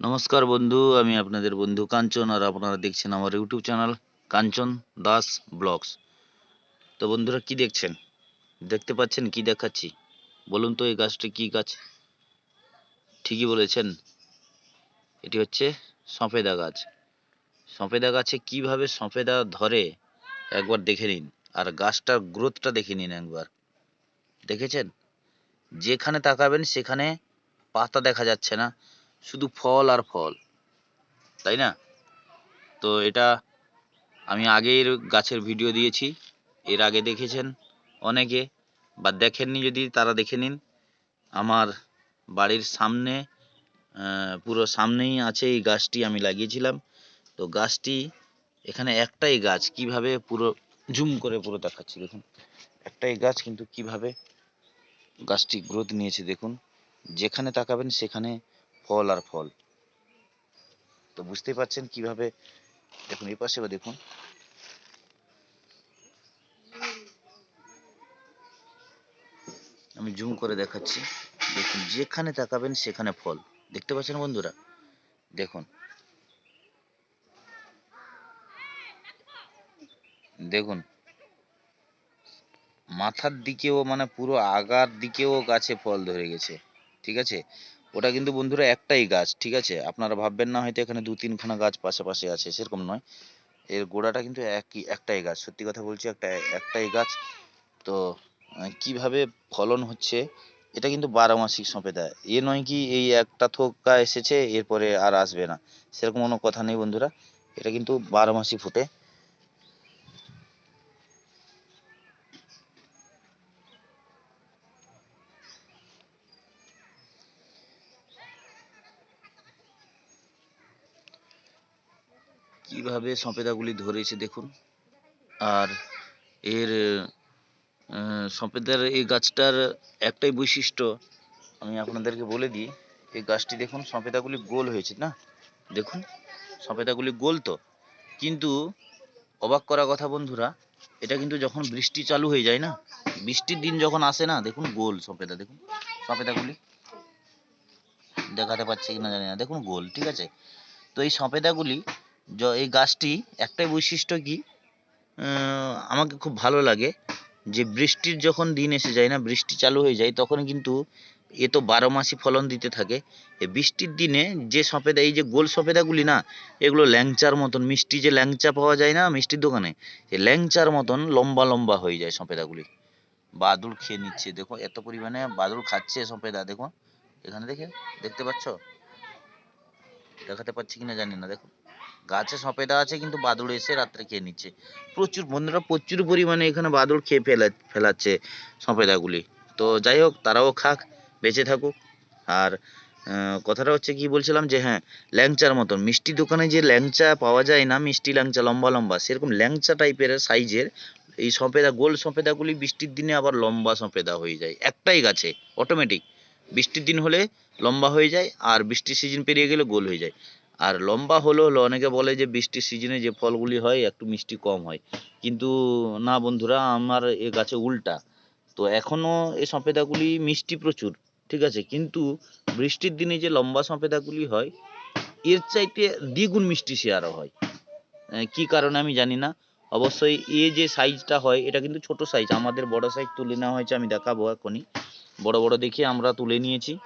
নমস্কার বন্ধু, আমি আপনাদের বন্ধু কাঞ্চন আর আপনারা দেখছেন আমার YouTube channel Kanchan Das vlogs. তো বন্ধুরা, কি দেখছেন? দেখতে পাচ্ছেন? কি দেখাচ্ছি? বলুন তো এই গাছটি কি গাছ? ঠিকই বলেছেন। এটি হচ্ছে সফেদা গাছ। সফেদা গাছে কীভাবে সফেদা ধরে, একবার দেখে নিন। আর গাছটার গ্রোথটা দেখে নিন একবার। দেখেছেন? যেখানে তাকাবেন, সেখানে পাতা দেখা যাচ্ছে না। শুধু ফল আর ফল, তাই না? তো এটা আমি আগের গাছের ভিডিও দিয়েছি, এর আগে দেখেছেন অনেকে, বা দেখেননি যদি তারা দেখে নিন। আমার বাড়ির সামনে পুরো সামনেই আছে এই গাছটি আমি লাগিয়েছিলাম। তো গাছটি, এখানে একটাই গাছ কীভাবে পুরো জুম করে পুরো দেখাচ্ছি, দেখুন। একটাই গাছ কিন্তু কীভাবে গাছটি গ্রোথ নিয়েছে, দেখুন। যেখানে তাকাবেন সেখানে ফল আর ফল। তো বুঝতেই পারছেন কীভাবে দেখুন, এই পাশে দেখুন। আমি জুম করে দেখাচ্ছি। দেখুন, যেখানে তাকাবেন সেখানে ফল। দেখতে পাচ্ছেন বন্ধুরা? দেখুন। দেখুন। মাথার দিকেও মানে পুরো আগার দিকেও গাছে ফল ধরে গেছে। ঠিক আছে? ওটা কিন্তু বন্ধুরা একটাই গাছ, ঠিক আছে? আপনারা ভাববেন না, হয়তো এখানে দু তিনখানা গাছ পাশাপাশি আছে, সেরকম নয়। এর গোড়াটা কিন্তু একই, একটাই গাছ, সত্যি কথা বলছি, একটা, একটাই গাছ। তো কীভাবে ফলন হচ্ছে, এটা কিন্তু বারো মাসিক সঁপেদা এ নয় কি, এই একটা থোকা এসেছে, এরপরে আর আসবে না, সেরকম কোনো কথা নেই বন্ধুরা। এটা কিন্তু বারো মাসই ফোটে। কীভাবে সঁপেদাগুলি ধরেছে দেখুন। আর এর সঁপেদার এই গাছটার একটাই বৈশিষ্ট্য, আমি আপনাদেরকে বলে দিই, এই গাছটি দেখুন সঁপেদাগুলি গোল হয়েছে, না? দেখুন সঁপেদাগুলি গোল তো। কিন্তু অবাক করা কথা বন্ধুরা, এটা কিন্তু যখন বৃষ্টি চালু হয়ে যায়, না? বৃষ্টির দিন যখন আসে, না? দেখুন গোল সঁপেদা দেখুন সঁপেদাগুলি দেখাতে পাচ্ছি কিনা জানি না। দেখুন গোল, ঠিক আছে? তো এই সঁপেদাগুলি এই গাছটি একটাই বৈশিষ্ট্য কি? আমাকে খুব ভালো লাগে যে বৃষ্টির যখন দিন এসে যায় না, বৃষ্টি চালু হয়ে যায়, তখন কিন্তু এ তো বারো মাসই ফলন দিতে থাকে। এই বৃষ্টির দিনে যে সফেদা, এই যে গোল সফেদাগুলি না, এগুলো ল্যাংচার মতন, মিষ্টি যে ল্যাংচা পাওয়া যায় না মিষ্টির দোকানে এই ল্যাংচার মতন লম্বা লম্বা হয়ে যায় সফেদাগুলি। বাদুড় খেয়ে নিচ্ছে, দেখো এত পরিমাণে বাদুড় খাচ্ছে সফেদা, দেখো, এখানে দেখে, দেখতে পাচ্ছ? দেখাতে পাচ্ছি কিনা জানি না, দেখো। গাছে সফেদা আছে, কিন্তু বাদুড় এসে রাত্রে খেয়ে নিচ্ছে। প্রচুর, বন্ধুরা প্রচুর পরিমাণে এখানে বাদুড় খেয়ে ফেলা, ফেলাচ্ছে সফেদাগুলি তো যাই হোক, তারাও খাক, বেঁচে থাকুক। আর কথাটা হচ্ছে কি বলছিলাম যে হ্যাঁ ল্যাংচার মতন, মিষ্টি দোকানে যে ল্যাংচা পাওয়া যায় না, মিষ্টি ল্যাংচা, লম্বা লম্বা, সেরকম ল্যাংচা টাইপের সাইজের এই সফেদা গোল সফেদাগুলি বৃষ্টির দিনে আবার লম্বা সফেদা হয়ে যায়, একটাই গাছে অটোমেটিক বৃষ্টির দিন হলে লম্বা হয়ে যায়, আর বৃষ্টির সিজন পেরিয়ে গেলে গোল হয়ে যায়। আর লম্বা হলো হলো অনেকে বলে যে বৃষ্টির সিজনে যে ফলগুলি হয় একটু মিষ্টি কম হয়। কিন্তু না বন্ধুরা, আমার এ গাছে উল্টা। তো এখনও এই সফেদাগুলি মিষ্টি প্রচুর, ঠিক আছে? কিন্তু বৃষ্টির দিনে যে লম্বা সফেদাগুলি হয়, এর চাইতে দ্বিগুণ মিষ্টি সে আরও হয়। কি কারণে আমি জানি না। অবশ্যই এ যে সাইজটা হয়, এটা কিন্তু ছোট সাইজ আমাদের বড় সাইজ তুলে নেওয়া হয়েছে, আমি দেখাবো এখনই। বড় বড় দেখে আমরা তুলে নিয়েছি।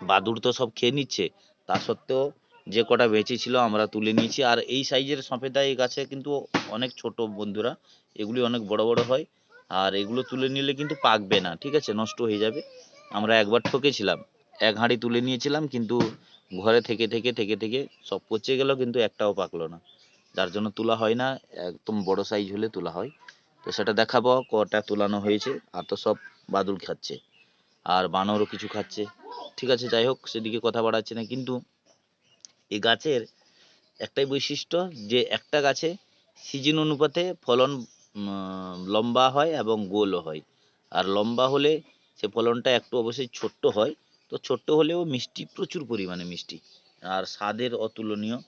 বাদুড় তো সব খেয়ে নিচ্ছে। তা সত্ত্বেও যে কটা বেঁচে ছিল আমরা তুলে নিয়েছি। আর এই সাইজের সফেদা এই গাছে কিন্তু অনেক ছোট বন্ধুরা, এগুলি অনেক বড় বড় হয়। আর এগুলো তুলে নিলে কিন্তু পাকবে না, ঠিক আছে? নষ্ট হয়ে যাবে। আমরা একবার ঠকেছিলাম, এক হাঁড়ি তুলে নিয়েছিলাম, কিন্তু ঘরে থেকে থেকে থেকে থেকে সব পচে গেল, কিন্তু একটাও পাকলো না। যার জন্য তোলা হয় না, একদম বড় সাইজ হলে তোলা হয়। তো সেটা দেখাবো, কটা তোলানো হয়েছে, আর তো সব বাদুড় খাচ্ছে। আর বানরও কিছু খাচ্ছে। ঠিক আছে, যাই হোক, সেদিকে কথা বাড়াচ্ছে না, কিন্তু এই গাছের একটাই বৈশিষ্ট্য যে একটা গাছে সিজন অনুপাতে ফলন লম্বা হয় এবং গোলও হয়। আর লম্বা হলে সে ফলনটা একটু অবশ্যই ছোট্ট হয়। তো ছোট্ট হলেও মিষ্টি, প্রচুর পরিমাণে মিষ্টি। আর স্বাদের অতুলনীয়।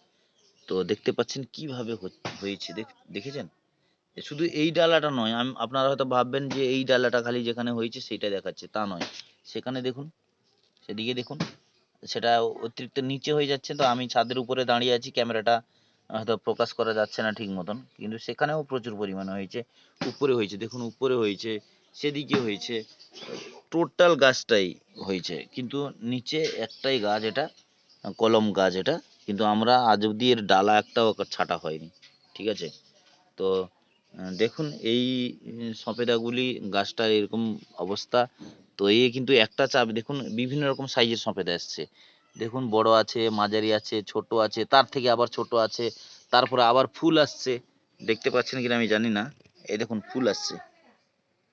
তো দেখতে পাচ্ছেন কীভাবে হয়েছে। দেখ, দেখেছেন? শুধু এই ডালাটা নয়, আম- আপনারা হয়তো ভাববেন যে এই ডালাটা খালি যেখানে হয়েছে সেটা দেখাচ্ছে, তা নয়। সেখানে দেখুন, সেদিকে দেখুন। সেটা অতিরিক্ত নিচে হয়ে যাচ্ছে তো আমি ছাদের উপরে দাঁড়িয়ে আছি ক্যামেরাটা হয়তো ফোকাস করা যাচ্ছে না ঠিক মতন কিন্তু সেখানেও প্রচুর পরিমাণে হয়েছে উপরে হয়েছে দেখুন উপরে হয়েছে সেদিকে হয়েছে টোটাল গাছটাই হয়েছে কিন্তু নিচে একটাই গাছ এটা কলম গাছ এটা কিন্তু আমরা আজ অব্দি এর ডালা একটাও ছাটা হয়নি ঠিক আছে? তো দেখুন এই উম, সফেদাগুলি গাছটার এরকম অবস্থা তো এ কিন্তু একটা চাপ, দেখুন বিভিন্ন রকম সাইজের সফেদা এসছে দেখুন বড় আছে, মাঝারি আছে, ছোট আছে, তার থেকে আবার ছোট আছে, তারপরে আবার ফুল আসছে। দেখতে পাচ্ছেন কিনা আমি জানি না। এই দেখুন ফুল আসছে।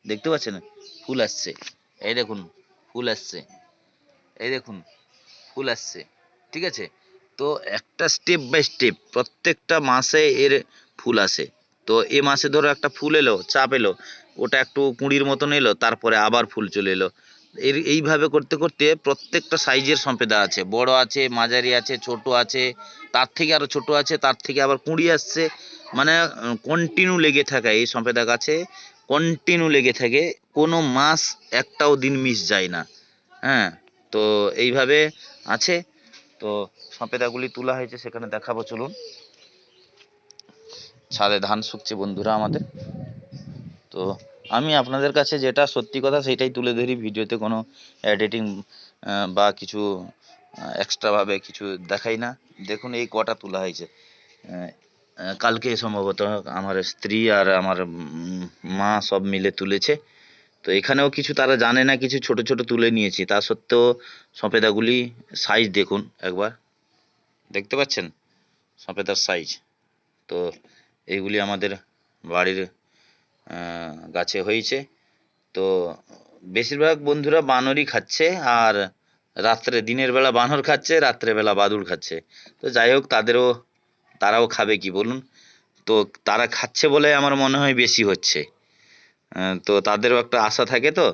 দেখতে পাচ্ছেন? ফুল আসছে। এই দেখুন, ফুল আসছে। এই দেখুন, ফুল আসছে। ঠিক আছে? তো একটা স্টেপ বাই স্টেপ প্রত্যেকটা মাসে এর ফুল আসে। তো এ মাসে ধরো একটা ফুল এলো, চাপ এলো ওটা একটু কুঁড়ির মতন এলো, তারপরে আবার ফুল চলে এলো। এর, এইভাবে করতে করতে প্রত্যেকটা সাইজের সম্পেদা আছে। বড় আছে, মাঝারি আছে, ছোট আছে, তার থেকে আরও ছোট আছে, তার থেকে আবার কুঁড়ি আসছে। মানে কন্টিনিউ লেগে থাকা এই সম্পেদা গাছে কন্টিনিউ লেগে থাকে। কোনো মাস একটাও দিন মিস যায় না। হ্যাঁ তো এইভাবে আছে। তো সপেদাগুলি তোলা হয়েছে, সেখানে দেখাবো, চলুন। ছাদে ধান শুকছে বন্ধুরা আমাদের। তো আমি আপনাদের কাছে যেটা সত্যি কথা সেটাই তুলে ধরি ভিডিওতে কোনো এডিটিং বা কিছু এক্সট্রা ভাবে কিছু দেখাই না। দেখুন এই কটা তোলা হয়েছে। কালকে সম্ভবত আমার স্ত্রী আর আমার মা সব মিলে তুলেছে। তো এখানেও কিছু তারা জানে না, কিছু ছোট ছোট তুলে নিয়েছি। তা সত্ত্বেও সফেদাগুলি সাইজ দেখুন একবার। দেখতে পাচ্ছেন? সফেদার সাইজ তো এইগুলি আমাদের বাড়ির গাছে হয়েছে। তো বেশিরভাগ বন্ধুরা বানরই খাচ্ছে আর রাত্রে, দিনের বেলা বানর খাচ্ছে, রাত্রে বেলা বাদুড় খাচ্ছে। তো যাই হোক, তাদেরও, তারাও খাবে কি বলুন? তো তারা খাচ্ছে বলে আমার মনে হয় বেশি হচ্ছে। তো তাদেরও একটা আশা থাকে তো।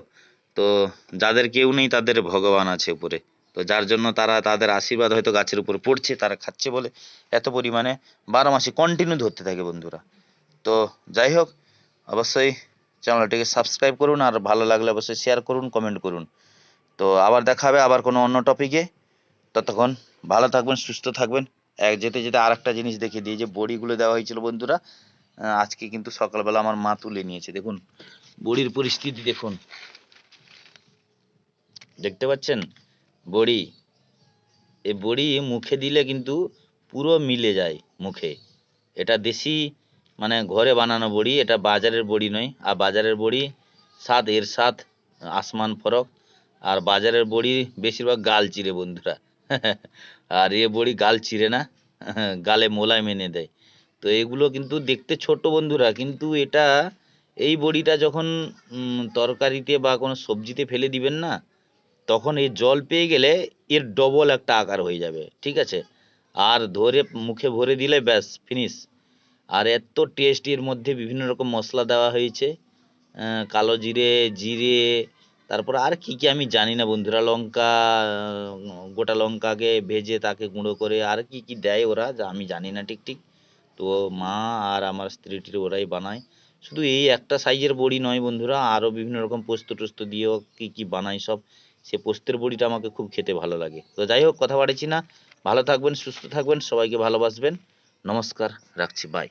তো যাদের কেউ নেই, তাদের ভগবান আছে উপরে। তো যার জন্য তারা তাদের আশীর্বাদ হয়তো গাছের উপর পড়ছে, তারা খাচ্ছে বলে এত পরিমাণে। বারো মাসে কন্টিনিউ ধরতে থাকে বন্ধুরা। তো যাই হোক অবশ্যই চ্যানেলটিকে সাবস্ক্রাইব করুন আর ভালো লাগলে অবশ্যই শেয়ার করুন কমেন্ট করুন। তো আবার দেখা হবে আবার কোনো অন্য টপিকে ততক্ষণ ভালো থাকবেন, সুস্থ থাকবেন। এক যেতে যেতে আর একটা জিনিস দেখিয়ে দিই যে বড়িগুলো দেওয়া হয়েছিল বন্ধুরা আজকে কিন্তু সকালবেলা আমার মা তুলে নিয়েছে, দেখুন। বড়ির পরিস্থিতি দেখুন। দেখতে পাচ্ছেন? বড়ি। এই বড়ি মুখে দিলে কিন্তু পুরো মিলে যায় মুখে। এটা দেশি মানে ঘরে বানানো বড়ি, এটা বাজারের বড়ি নয়। আর বাজারের বড়ি স্বাদ, এর স্বাদ, আসমান ফরক। আর বাজারের বড়ি বেশিরভাগ গাল চিরে বন্ধুরা। আর এ বড়ি গাল চিরে না, গালে মোলায় মেনে দেয়। তো এগুলো কিন্তু দেখতে ছোট বন্ধুরা, কিন্তু এটা এই বড়িটা যখন তরকারিতে বা কোনো সবজিতে ফেলে দিবেন না, তখন এই জল পেয়ে গেলে এর ডবল একটা আকার হয়ে যাবে। ঠিক আছে? আর ধরে মুখে ভরে দিলে ব্যাস ফিনিশ আর এত টেস্ট এর মধ্যে বিভিন্ন রকম মশলা দেওয়া হয়েছে। কালো জিরে জিরে, তারপর আর কি কি আমি জানি না বন্ধুরা। লঙ্কা গোটা লঙ্কাকে ভেজে তাকে গুঁড়ো করে আর কি কি দেয় ওরা, যা আমি জানি না ঠিক ঠিক। তো মা আর আমার স্ত্রীটির ওরাই বানায়। শুধু এই একটা সাইজের বড়ি নয় বন্ধুরা আরও বিভিন্ন রকম পোস্ত টোস্ত দিয়েও কি কি বানায় সব, সে পোস্তের বড়িটা আমাকে খুব খেতে ভালো লাগে। তো যাই হোক, কথা বাড়াচ্ছি না। ভালো থাকবেন, সুস্থ থাকবেন, সবাইকে ভালোবাসবেন। নমস্কার রাখছি বাই